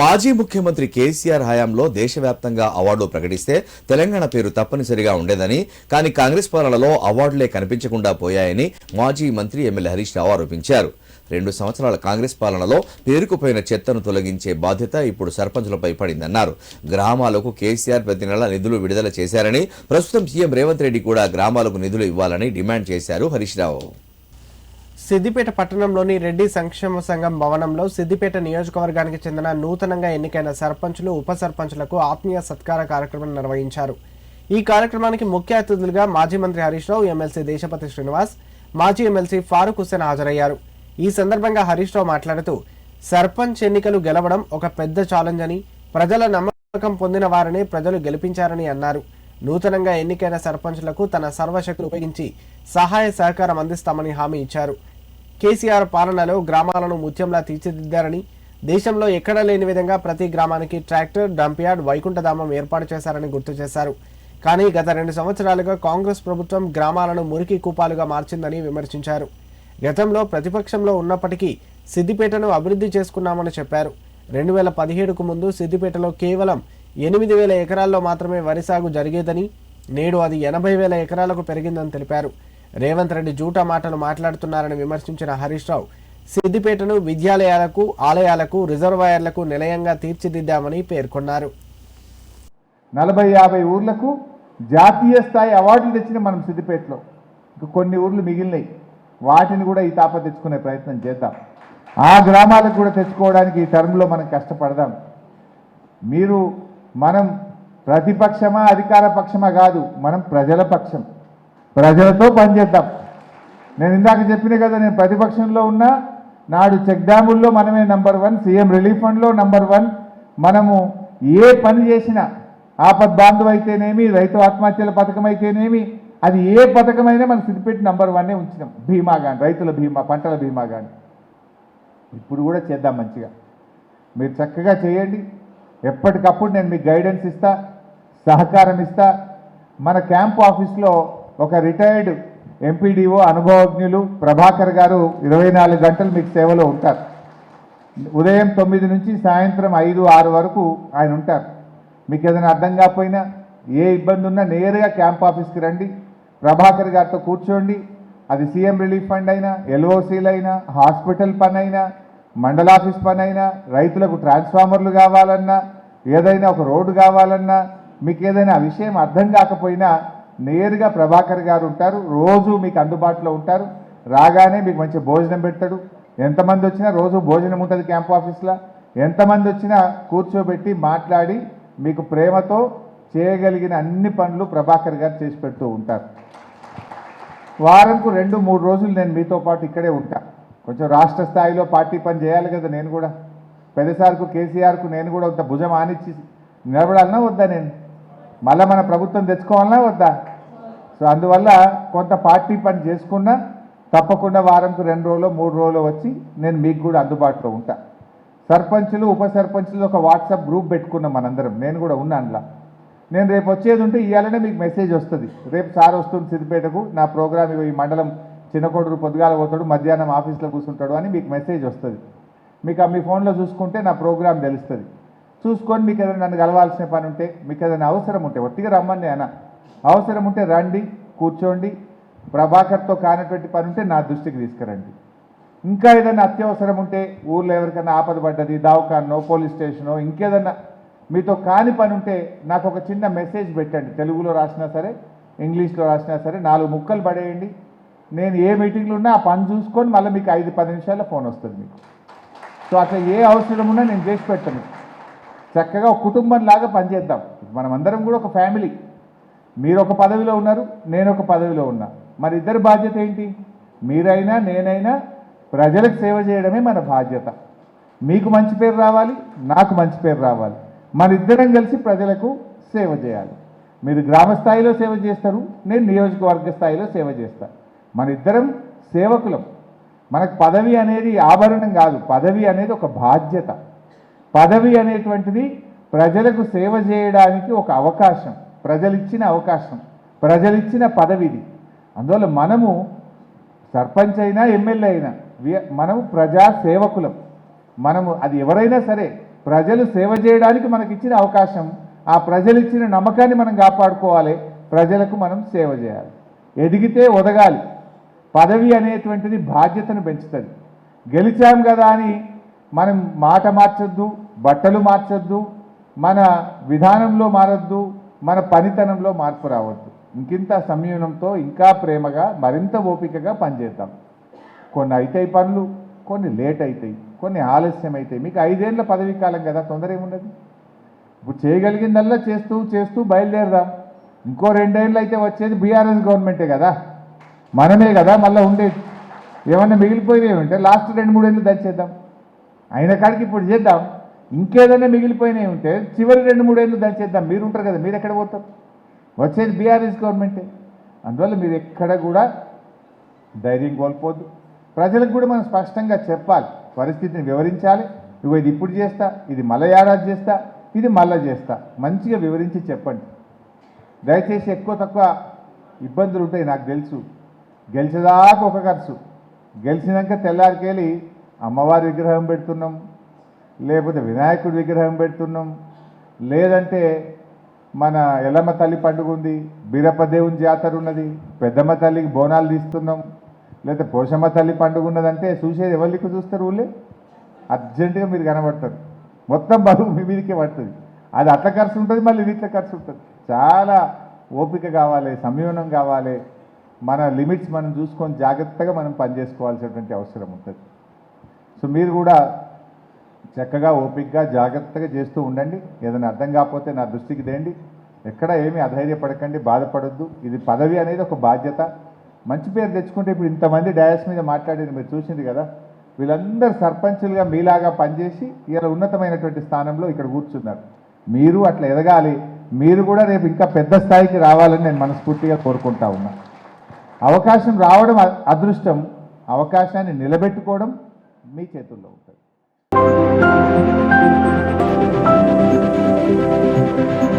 మాజీ ముఖ్యమంత్రి కేసీఆర్ హయాంలో దేశవ్యాప్తంగా అవార్డు ప్రకటిస్తే తెలంగాణ పేరు తప్పనిసరిగా ఉండేదని కానీ కాంగ్రెస్ పాలనలో అవార్డులే కనిపించకుండా పోయాయని మాజీ మంత్రి ఎమ్మెల్యే హరీష్ రావు ఆరోపించారు. రెండు సంవత్సరాల కాంగ్రెస్ పాలనలో పేరుకుపోయిన చెత్తను తొలగించే బాధ్యత ఇప్పుడు సర్పంచులపై పడిందన్నారు. గ్రామాలకు కేసీఆర్ ప్రతి నెల నిధులు విడుదల చేశారని ప్రస్తుతం సీఎం రేవంత్ రెడ్డి కూడా గ్రామాలకు నిధులు ఇవ్వాలని డిమాండ్ చేశారు హరీష్ రావు. సిద్దిపేట పట్టణంలోని రెడ్డి సంక్షేమ సంఘం భవనంలో సిద్దిపేట నియోజకవర్గానికి చెందిన నూతనంగా ఎన్నికైన సర్పంచులు ఉప సర్పంచులకు ఆత్మీయ సత్కార కార్యక్రమం నిర్వహించారు. ఈ కార్యక్రమానికి ముఖ్య అతిథులుగా మాజీ మంత్రి హరీష్ రావు ఎమ్మెల్సీ దేశపతి శ్రీనివాస్ మాజీ ఎమ్మెల్సీ ఫారూక్ హుస్సేన్ హాజరయ్యారు. ఈ సందర్భంగా హరీష్ రావు మాట్లాడుతూ సర్పంచ్ ఎన్నికలు గెలవడం ఒక పెద్ద ఛాలెంజ్ అని ప్రజల నమ్మకం పొందిన వారిని ప్రజలు గెలిపించారని అన్నారు. నూతనంగా ఎన్నికైన సర్పంచులకు తన సర్వశక్తులు ఉపయోగించి సహాయ సహకారం అందిస్తామని హామీ ఇచ్చారు. కేసీఆర్ పాలనలో గ్రామాలను ముత్యంలా తీర్చిదిద్దారని దేశంలో ఎక్కడా లేని విధంగా ప్రతి గ్రామానికి ట్రాక్టర్ డంప్యార్డ్ వైకుంఠధామం ఏర్పాటు చేశారని గుర్తు చేశారు. కానీ గత రెండు సంవత్సరాలుగా కాంగ్రెస్ ప్రభుత్వం గ్రామాలను మురికి కూపాలుగా మార్చిందని విమర్శించారు. గతంలో ప్రతిపక్షంలో ఉన్నప్పటికీ సిద్దిపేటను అభివృద్ధి చేసుకున్నామని చెప్పారు. రెండు వేల పదిహేడుకు ముందు సిద్దిపేటలో కేవలం ఎనిమిది వేల ఎకరాల్లో మాత్రమే వరి సాగు జరిగేదని నేడు అది ఎనభై వేల ఎకరాలకు పెరిగిందని తెలిపారు. రేవంత్ రెడ్డి జూటా మాటలు మాట్లాడుతున్నారని విమర్శించిన హరీష్ రావు సిద్దిపేటను విద్యాలయాలకు ఆలయాలకు రిజర్వాయర్లకు నిలయంగా తీర్చిదిద్దామని పేర్కొన్నారు. నలభై యాభై ఊర్లకు జాతీయ స్థాయి అవార్డులు తెచ్చిన మనం సిద్దిపేటలో. కొన్ని ఊర్లు మిగిలినాయి. వాటిని కూడా ఈ తాప తెచ్చుకునే ప్రయత్నం చేద్దాం. ఆ గ్రామాలకు కూడా తెచ్చుకోవడానికి ఈ టర్మ్లో మనం కష్టపడదాం. మీరు మనం ప్రతిపక్షమా అధికార పక్షమా కాదు మనం ప్రజల పక్షం. ప్రజలతో పనిచేద్దాం. నేను ఇందాక చెప్పిన కదా నేను ప్రతిపక్షంలో ఉన్నా నాడు చెక్ డ్యాముల్లో మనమే నంబర్ వన్ సీఎం రిలీఫ్ ఫండ్లో నంబర్ వన్. మనము ఏ పని చేసినా ఆపద్ బాంధవ్ అయితేనేమి రైతు ఆత్మహత్యల పథకం అయితేనేమి అది ఏ పథకమైనా మనం సిద్దిపేట నంబర్ వన్నే ఉంచినాం. బీమా కానీ రైతుల బీమా పంటల బీమా కానీ ఇప్పుడు కూడా చేద్దాం మంచిగా. మీరు చక్కగా చేయండి. ఎప్పటికప్పుడు నేను మీకు గైడెన్స్ ఇస్తా సహకారం ఇస్తా. మన క్యాంప్ ఆఫీస్లో ఒక రిటైర్డ్ ఎంపీడీఓ అనుభవజ్ఞులు ప్రభాకర్ గారు ఇరవై నాలుగు గంటలు మీకు సేవలో ఉంటారు. ఉదయం తొమ్మిది నుంచి సాయంత్రం ఐదు ఆరు వరకు ఆయన ఉంటారు. మీకు ఏదైనా అర్థం కాకపోయినా ఏ ఇబ్బంది ఉన్నా నేరుగా క్యాంప్ ఆఫీస్కి రండి. ప్రభాకర్ గారితో కూర్చోండి. అది సీఎం రిలీఫ్ ఫండ్ అయినా ఎల్ఓసీలు అయినా హాస్పిటల్ పని అయినా మండలాఫీస్ పని అయినా రైతులకు ట్రాన్స్ఫార్మర్లు కావాలన్నా ఏదైనా ఒక రోడ్డు కావాలన్నా మీకు ఏదైనా ఆ విషయం అర్థం కాకపోయినా నేరుగా ప్రభాకర్ గారు ఉంటారు రోజు మీకు అందుబాటులో ఉంటారు. రాగానే మీకు మంచి భోజనం పెడతాడు. ఎంతమంది వచ్చినా రోజు భోజనం ఉంటుంది క్యాంప్ ఆఫీస్లో. ఎంతమంది వచ్చినా కూర్చోబెట్టి మాట్లాడి మీకు ప్రేమతో చేయగలిగిన అన్ని పనులు ప్రభాకర్ గారు చేసి పెడుతూ ఉంటారు. వారంకు రెండు మూడు రోజులు నేను మీతో పాటు ఇక్కడే ఉంటా. కొంచెం రాష్ట్ర స్థాయిలో పార్టీ పని చేయాలి కదా నేను కూడా. పెద్దసార్కు కేసీఆర్కు నేను కూడా కొంత భుజం ఆనిచ్చి నిలబడాలన్నా వద్దా నేను? మళ్ళీ మన ప్రభుత్వం తెచ్చుకోవాలన్నా వద్దా? సో అందువల్ల కొంత పార్టీ పని చేసుకున్నా తప్పకుండా వారంకు రెండు రోజులు మూడు రోజులు వచ్చి నేను మీకు కూడా అందుబాటులో ఉంటా. సర్పంచులు ఉప సర్పంచులు ఒక వాట్సాప్ గ్రూప్ పెట్టుకున్నాం మనందరం. నేను కూడా ఉన్నా అందులో నేను రేపు వచ్చేది ఉంటే ఇవాళనే మీకు మెసేజ్ వస్తుంది. రేపు సార్ వస్తుంది సిద్దిపేటకు నా ప్రోగ్రామ్ ఈ మండలం చిన్నకోడూరు పొద్దుగాల పోతాడు మధ్యాహ్నం ఆఫీస్లో కూర్చుంటాడు అని మీకు మెసేజ్ వస్తుంది. మీకు ఆ మీ ఫోన్లో చూసుకుంటే నా ప్రోగ్రామ్ తెలుస్తుంది. చూసుకొని మీకు ఏదైనా నన్ను కలవాల్సిన పని ఉంటే మీకు ఏదైనా అవసరం ఉంటే ఒట్టిగా రమ్మని అన్న. అవసరం ఉంటే రండి కూర్చోండి ప్రభాకర్తో కానటువంటి పని ఉంటే నా దృష్టికి తీసుకురండి. ఇంకా ఏదైనా అత్యవసరం ఉంటే ఊర్లో ఎవరికైనా ఆపద పడ్డది దావకాన్నో పోలీస్ స్టేషనో ఇంకేదన్నా మీతో కాని పని ఉంటే నాకు ఒక చిన్న మెసేజ్ పెట్టండి. తెలుగులో రాసినా సరే ఇంగ్లీష్లో రాసినా సరే నాలుగు ముక్కలు పడేయండి. నేను ఏ మీటింగ్లో ఉన్నా ఆ పని చూసుకొని మళ్ళీ మీకు ఐదు పది నిమిషాల్లో ఫోన్ వస్తుంది మీకు. సో అట్లా ఏ అవసరం ఉన్నా నేను చేసి పెట్టను. చక్కగా ఒక కుటుంబం లాగా పనిచేద్దాం. మనం అందరం కూడా ఒక ఫ్యామిలీ. మీరు ఒక పదవిలో ఉన్నారు నేను ఒక పదవిలో ఉన్నా. మరి ఇద్దరి బాధ్యత ఏంటి? మీరైనా నేనైనా ప్రజలకు సేవ చేయడమే మన బాధ్యత. మీకు మంచి పేరు రావాలి నాకు మంచి పేరు రావాలి. మన ఇద్దరం కలిసి ప్రజలకు సేవ చేయాలి. మీరు గ్రామ స్థాయిలో సేవ చేస్తారు నేను నియోజకవర్గ స్థాయిలో సేవ చేస్తాను మన ఇద్దరం సేవకులం. మనకు పదవి అనేది ఆభరణం కాదు పదవి అనేది ఒక బాధ్యత. పదవి అనేటువంటిది ప్రజలకు సేవ చేయడానికి ఒక అవకాశం. ప్రజలిచ్చిన అవకాశం ప్రజలిచ్చిన పదవిది. అందువల్ల మనము సర్పంచ్ అయినా ఎమ్మెల్యే అయినా వి- మనము ప్రజా సేవకులం. మనము అది ఎవరైనా సరే ప్రజలు సేవ చేయడానికి మనకి ఇచ్చిన అవకాశం ఆ ప్రజలు ఇచ్చిన నమ్మకాన్ని మనం కాపాడుకోవాలి ప్రజలకు మనం సేవ చేయాలి. ఎదిగితే ఒదగాలి. పదవి అనేటువంటిది బాధ్యతను పెంచుతుంది. గెలిచాం కదా అని మనం మాట మార్చొద్దు బట్టలు మార్చొద్దు మన విధానంలో మారొద్దు మన పనితనంలో మార్పు రావద్దు. ఇంకింత సంయమనంతో ఇంకా ప్రేమగా మరింత ఓపికగా పనిచేద్దాం. కొన్ని అవుతాయి పనులు కొన్ని లేట్ అవుతాయి కొన్ని ఆలస్యం అవుతాయి మీకు ఐదేళ్ళ పదవీ కాలం కదా తొందర ఏమున్నది ఇప్పుడు చేయగలిగిందల్లా చేస్తూ చేస్తూ బయలుదేరదాం. ఇంకో రెండేళ్ళు అయితే వచ్చేది బీఆర్ఎస్ గవర్నమెంటే కదా. మనమే కదా మళ్ళీ ఉండేది. ఏమన్నా మిగిలిపోయినవి ఉంటే లాస్ట్ రెండు మూడేళ్ళు దంచేద్దాం. అయిన కాడికి ఇప్పుడు చేద్దాం. ఇంకేదైనా మిగిలిపోయినాయి ఉంటే చివరి రెండు మూడేళ్ళు దంచేద్దాం. మీరు ఉంటారు కదా మీరు ఎక్కడ పోతారు? వచ్చేది బీఆర్ఎస్ గవర్నమెంటే. అందువల్ల మీరు ఎక్కడ కూడా ధైర్యం కోల్పోద్దు. ప్రజలకు కూడా మనం స్పష్టంగా చెప్పాలి. పరిస్థితిని వివరించాలి. నువ్వు ఇది ఇప్పుడు చేస్తా ఇది మళ్ళీ ఏడాది చేస్తా ఇది మళ్ళా చేస్తా. మంచిగా వివరించి చెప్పండి. దయచేసి ఎక్కువ తక్కువ ఇబ్బందులు ఉంటాయి నాకు తెలుసు. గెలిచేదాకా ఒక ఖర్చు. గెలిచినాక తెల్లారికెళ్ళి అమ్మవారి విగ్రహం పెడుతున్నాం. లేకపోతే వినాయకుడి విగ్రహం పెడుతున్నాం. లేదంటే మన ఎల్లమ్మ తల్లి పండుగ ఉంది బీరప్ప దేవుని జాతర ఉన్నది పెద్దమ్మ తల్లికి బోనాలు తీస్తున్నాం లేకపోతే పోషమ్మ తల్లి పండుగ ఉన్నదంటే చూసేది ఎవరికి చూస్తారు ఊళ్ళే? అర్జెంటుగా మీరు కనబడతారు. మొత్తం బరువు మీ మీదకే పడుతుంది. అది అట్ల ఖర్చు ఉంటుంది మళ్ళీ వీటిలో ఖర్చు ఉంటుంది. చాలా ఓపిక కావాలి సంయమనం కావాలి. మన లిమిట్స్ మనం చూసుకొని జాగ్రత్తగా మనం పనిచేసుకోవాల్సినటువంటి అవసరం ఉంటుంది. సో మీరు కూడా చక్కగా ఓపికగా జాగ్రత్తగా చేస్తూ ఉండండి. ఏదైనా అర్థం కాకపోతే నా దృష్టికి తేండి ఎక్కడ ఏమీ అధైర్యపడకండి బాధపడొద్దు. ఇది పదవి అనేది ఒక బాధ్యత. మంచి పేరు తెచ్చుకుంటే ఇప్పుడు ఇంతమంది డయాస్ మీద మాట్లాడేది మీరు చూసింది కదా. వీళ్ళందరూ సర్పంచులుగా మీలాగా పనిచేసి ఇలా ఉన్నతమైనటువంటి స్థానంలో ఇక్కడ కూర్చున్నారు. మీరు అట్లా ఎదగాలి. మీరు కూడా రేపు ఇంకా పెద్ద స్థాయికి రావాలని నేను మనస్ఫూర్తిగా కోరుకుంటా ఉన్నా. అవకాశం రావడం అదృష్టం. అవకాశాన్ని నిలబెట్టుకోవడం మీ చేతుల్లో ఉంటుంది. Thank you.